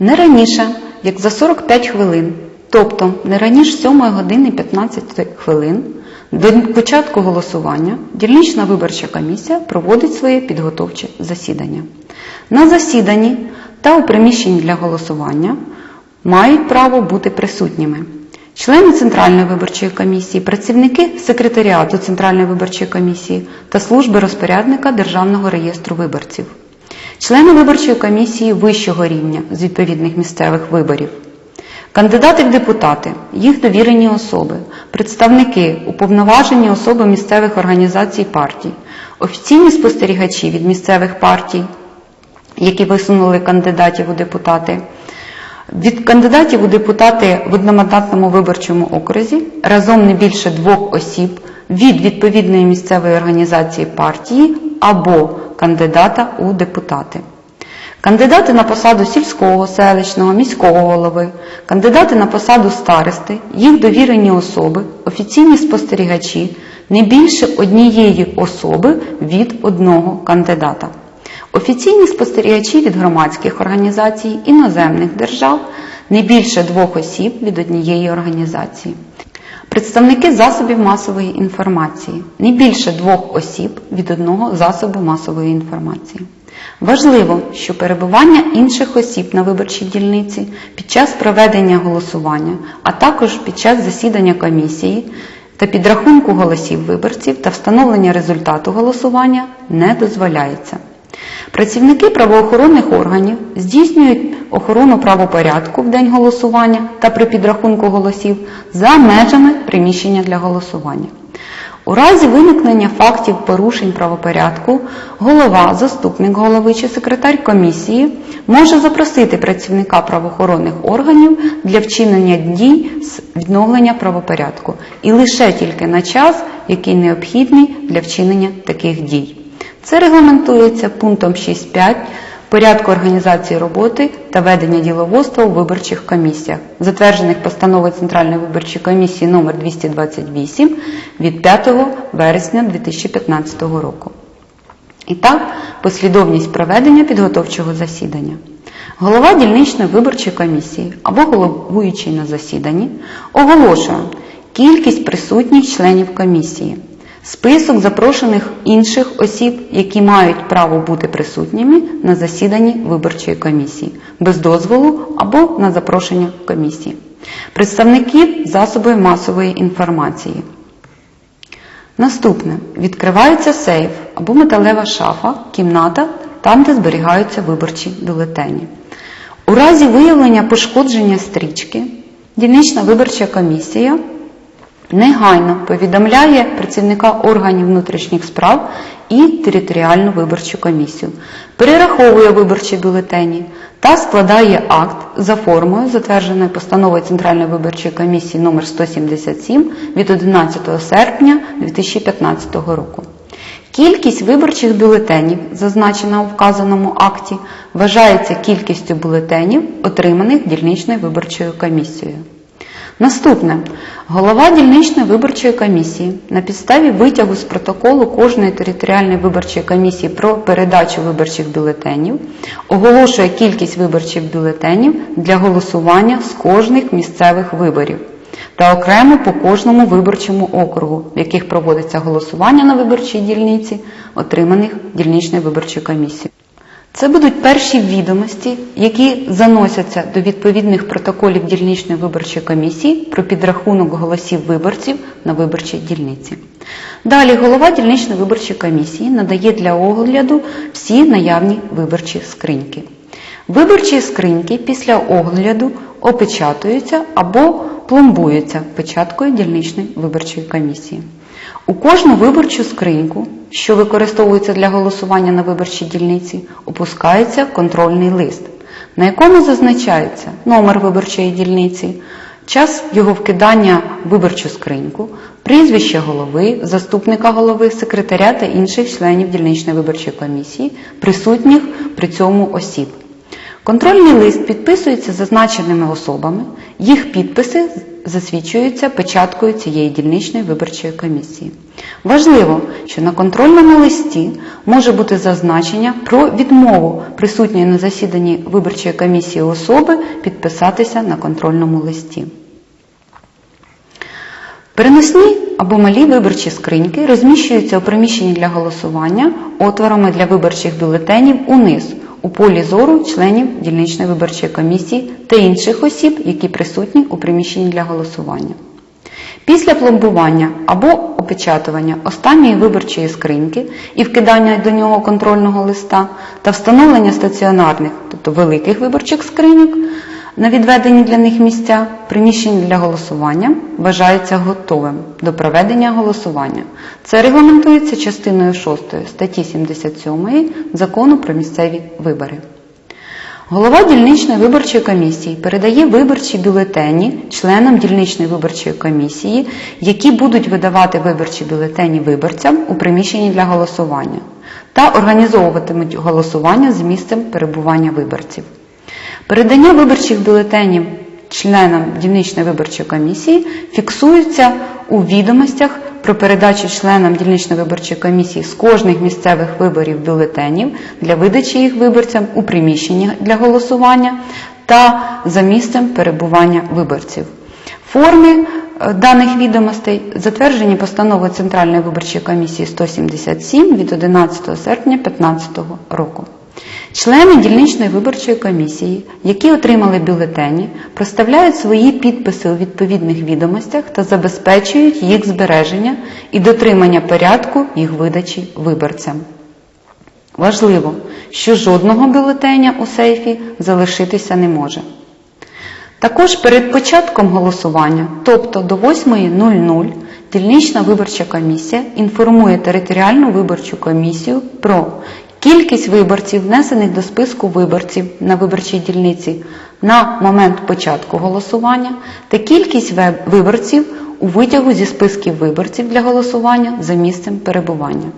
Не раніше, як за 45 хвилин, тобто не раніше 7 години 15 хвилин, до початку голосування дільнична виборча комісія проводить своє підготовче засідання. На засіданні та у приміщенні для голосування мають право бути присутніми. Члени Центральної виборчої комісії, працівники секретаріату Центральної виборчої комісії та служби розпорядника Державного реєстру виборців, члени виборчої комісії вищого рівня з відповідних місцевих виборів, кандидати в депутати, їх довірені особи, представники, уповноважені особи місцевих організацій партій, офіційні спостерігачі від місцевих партій, які висунули кандидатів у депутати. Від кандидатів у депутати в одномандатному виборчому окрузі разом не більше двох осіб від відповідної місцевої організації партії або кандидата у депутати. Кандидати на посаду сільського, селищного, міського голови, кандидати на посаду старости, їх довірені особи, офіційні спостерігачі не більше однієї особи від одного кандидата. Офіційні спостерігачі від громадських організацій іноземних держав не більше двох осіб від однієї організації. Представники засобів масової інформації не більше двох осіб від одного засобу масової інформації. Важливо, що перебування інших осіб на виборчій дільниці під час проведення голосування, а також під час засідання комісії та підрахунку голосів виборців та встановлення результату голосування не дозволяється. Працівники правоохоронних органів здійснюють охорону правопорядку в день голосування та при підрахунку голосів за межами приміщення для голосування. У разі виникнення фактів порушень правопорядку голова, заступник голови чи секретар комісії може запросити працівника правоохоронних органів для вчинення дій з відновлення правопорядку і лише тільки на час, який необхідний для вчинення таких дій. Це регламентується пунктом 6.5 порядку організації роботи та ведення діловодства у виборчих комісіях, затверджених постановою Центральної виборчої комісії номер 228 від 5 вересня 2015 року. І так, послідовність проведення підготовчого засідання. Голова дільничної виборчої комісії або головуючий на засіданні оголошує кількість присутніх членів комісії, список запрошених інших осіб, які мають право бути присутніми на засіданні виборчої комісії, без дозволу або на запрошення комісії, представників засобів масової інформації. Наступне відкривається сейф або металева шафа, кімната, там, де зберігаються виборчі бюлетені. У разі виявлення пошкодження стрічки, дільнична виборча комісія негайно повідомляє працівника органів внутрішніх справ і територіальну виборчу комісію, перераховує виборчі бюлетені та складає акт за формою, затвердженою постановою Центральної виборчої комісії номер 177 від 11 серпня 2015 року. Кількість виборчих бюлетенів, зазначена у вказаному акті, вважається кількістю бюлетенів, отриманих дільничною виборчою комісією. Наступне. Голова дільничної виборчої комісії на підставі витягу з протоколу кожної територіальної виборчої комісії про передачу виборчих бюлетенів оголошує кількість виборчих бюлетенів для голосування з кожних місцевих виборів та окремо по кожному виборчому округу, в яких проводиться голосування на виборчій дільниці, отриманих дільничною виборчою комісією. Це будуть перші відомості, які заносяться до відповідних протоколів дільничної виборчої комісії про підрахунок голосів виборців на виборчій дільниці. Далі голова дільничної виборчої комісії надає для огляду всі наявні виборчі скриньки. Виборчі скриньки після огляду опечатуються або пломбуються печаткою дільничної виборчої комісії. У кожну виборчу скриньку, що використовується для голосування на виборчій дільниці, опускається контрольний лист, на якому зазначається номер виборчої дільниці, час його вкидання в виборчу скриньку, прізвище голови, заступника голови, секретаря та інших членів дільничної виборчої комісії, присутніх при цьому осіб. Контрольний лист підписується зазначеними особами, їх підписи засвідчуються печаткою цієї дільничної виборчої комісії. Важливо, що на контрольному листі може бути зазначення про відмову присутньої на засіданні виборчої комісії особи підписатися на контрольному листі. Переносні або малі виборчі скриньки розміщуються у приміщенні для голосування отворами для виборчих бюлетенів униз у полі зору членів дільничної виборчої комісії та інших осіб, які присутні у приміщенні для голосування. Після пломбування або опечатування останньої виборчої скриньки і вкидання до нього контрольного листа та встановлення стаціонарних, тобто великих виборчих скриньок на відведені для них місця, приміщення для голосування вважається готовим до проведення голосування. Це регламентується частиною 6 статті 77 Закону про місцеві вибори. Голова дільничної виборчої комісії передає виборчі бюлетені членам дільничної виборчої комісії, які будуть видавати виборчі бюлетені виборцям у приміщенні для голосування та організовуватимуть голосування з місцем перебування виборців. Передання виборчих бюлетенів членам дільничної виборчої комісії фіксується у відомостях про передачу членам дільничної виборчої комісії з кожних місцевих виборів бюлетенів для видачі їх виборцям у приміщенні для голосування та за місцем перебування виборців. Форми е, даних відомостей затверджені постановою Центральної виборчої комісії 177 від 11 серпня 2015 року. Члени дільничної виборчої комісії, які отримали бюлетені, проставляють свої підписи у відповідних відомостях та забезпечують їх збереження і дотримання порядку їх видачі виборцям. Важливо, що жодного бюлетеня у сейфі залишитися не може. Також перед початком голосування, тобто до 8.00, дільнична виборча комісія інформує територіальну виборчу комісію про кількість виборців, внесених до списку виборців на виборчій дільниці на момент початку голосування, та кількість виборців у витягу зі списків виборців для голосування за місцем перебування.